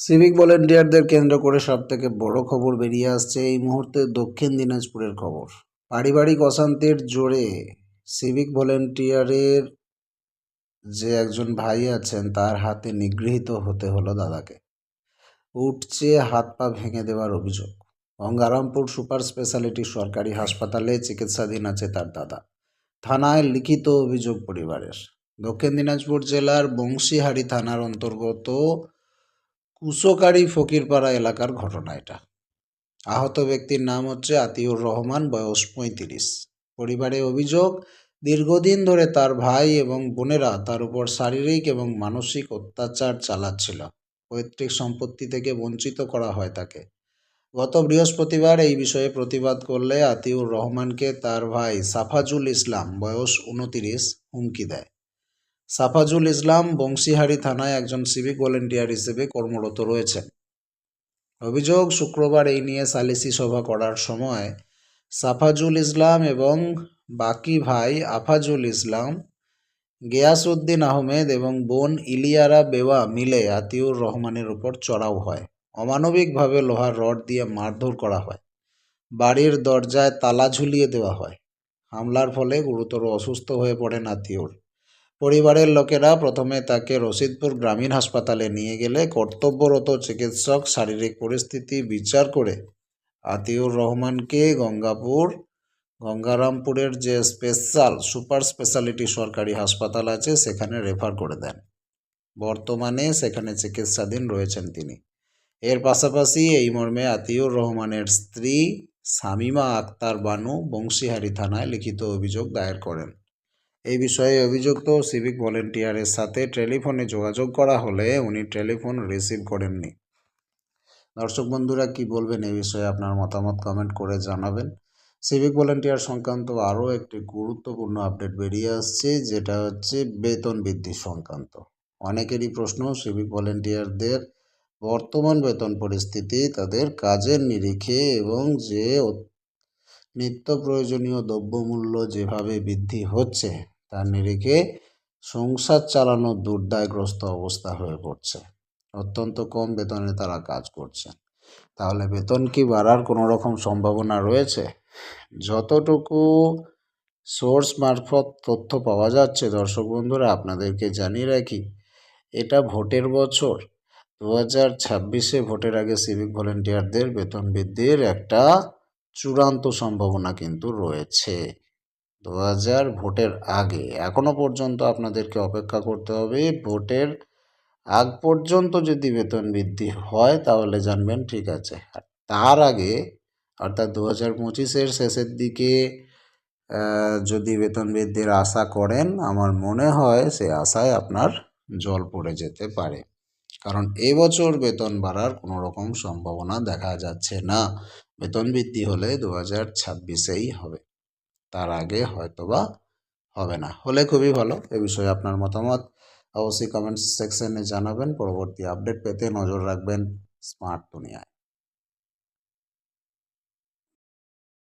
Civic ভলেন্টিয়ারদের কেন্দ্র করে সব থেকে বড় খবর বেরিয়ে আসছে এই মুহূর্তে দক্ষিণ দিনাজপুরের খবর। পারিবারিক অশান্তির জোরে সিভিক ভলেন্টিয়ারের যে একজন ভাই আছেন, তার হাতে নিগৃহীত হতে হলো দাদাকে। উঠছে হাত পা ভেঙে দেওয়ার অভিযোগ। গঙ্গারামপুর সুপার স্পেশালিটি সরকারি হাসপাতালে চিকিৎসাধীন আছে তার দাদা। থানায় লিখিত অভিযোগ পরিবারের। দক্ষিণ দিনাজপুর জেলার বংশীহারি থানার অন্তর্গত কুশকারী ফকিরপাড়া এলাকার ঘটনা এটা। আহত ব্যক্তির নাম হচ্ছে আতিউর রহমান, বয়স পঁয়ত্রিশ। পরিবারে অভিযোগ, দীর্ঘদিন ধরে তার ভাই এবং বোনেরা তার উপর শারীরিক এবং মানসিক অত্যাচার চালাচ্ছিল। পৈতৃক সম্পত্তি থেকে বঞ্চিত করা হয় তাকে। গত বৃহস্পতিবার এই বিষয়ে প্রতিবাদ করলে আতিউর রহমানকে তার ভাই সাফাজুল ইসলাম, বয়স উনতিরিশ, হুমকি দেয়। সাফাজুল ইসলাম বংশীহারি থানায় একজন সিভিক ভলেন্টিয়ার হিসেবে কর্মরত রয়েছেন। অভিযোগ, শুক্রবার এই নিয়ে সালিসি সভা করার সময় সাফাজুল ইসলাম এবং বাকি ভাই আফাজুল ইসলাম, গিয়াসউদ্দিন আহমেদ এবং বোন ইলিয়ারা বেওয়া মিলে আতিউর রহমানের উপর চড়াও হয়। অমানবিকভাবে লোহার রড দিয়ে মারধর করা হয়। বাড়ির দরজায় তালা ঝুলিয়ে দেওয়া হয়। হামলার ফলে গুরুতর অসুস্থ হয়ে পড়েন আতিউর। পরিবারের লোকেরা প্রথমে তাকে রশিদপুর গ্রামীণ হাসপাতালে নিয়ে গেলে কর্তব্যরত চিকিৎসক শারীরিক পরিস্থিতি বিচার করে আতিউর রহমানকে গঙ্গাপুর, গঙ্গারামপুরের যে স্পেশাল, সুপার স্পেশালিটি সরকারি হাসপাতাল আছে, সেখানে রেফার করে দেন। বর্তমানে সেখানে চিকিৎসাধীন রয়েছেন তিনি। এর পাশাপাশি এই মর্মে আতিউর রহমানের স্ত্রী শামিমা আক্তার বানু বংশীহারি থানায় লিখিত অভিযোগ দায়ের করেন। এই বিষয়ে অভিযুক্ত সিভিক ভলেন্টিয়ারের সাথে টেলিফোনে যোগাযোগ করা হলে উনি টেলিফোন রিসিভ করেননি। দর্শক বন্ধুরা, কি বলবেন এই বিষয়ে আপনার মতামত কমেন্ট করে জানাবেন। সিভিক ভলেন্টিয়ার সংক্রান্ত আরও একটি গুরুত্বপূর্ণ আপডেট বেরিয়ে আসছে, যেটা হচ্ছে বেতন বৃদ্ধি সংক্রান্ত। অনেকেরই প্রশ্ন, সিভিক ভলেন্টিয়ারদের বর্তমান বেতন পরিস্থিতি তাদের কাজের নিরিখে এবং যে নিত্য প্রয়োজনীয় দ্রব্যমূল্য যেভাবে বৃদ্ধি হচ্ছে তার নিরিখে সংসার চালানো দুর্দায়গ্রস্ত অবস্থা হয়ে পড়ছে। অত্যন্ত কম বেতনে তারা কাজ করছে তাহলে বেতন কি বাড়ার কোনো রকম সম্ভাবনা রয়েছে? যতটুকু সোর্স মারফত তথ্য পাওয়া যাচ্ছে, দর্শক বন্ধুরা, আপনাদেরকে জানিয়ে রাখি, এটা ভোটের বছর। দু হাজার ছাব্বিশে ভোটের আগে সিভিক ভলেন্টিয়ারদের বেতন বৃদ্ধির একটা চূড়ান্ত সম্ভাবনা কিন্তু রয়েছে। দু হাজার ভোটের আগে এখনও পর্যন্ত আপনাদেরকে অপেক্ষা করতে হবে ভোটের আগ পর্যন্ত যদি বেতন বৃদ্ধি হয় তাহলে জানবেন, ঠিক আছে। তার আগে, অর্থাৎ দু হাজার পঁচিশের শেষের দিকে যদি বেতন বৃদ্ধির আশা করেন, আমার মনে হয় সে আশায় আপনার জল পড়ে যেতে পারে। কারণ এবছর বেতন বাড়ার কোনো রকম সম্ভাবনা দেখা যাচ্ছে না। বেতন বৃদ্ধি হলে দু হাজার ছাব্বিশেই হবে। তার আগে হয়তোবা হবে না। হলে খুবই ভালো। এ বিষয়ে আপনার মতামত অবশ্যই কমেন্ট সেকশনে জানাবেন। পরবর্তী আপডেট পেতে নজর রাখবেন স্মার্ট দুনিয়ায়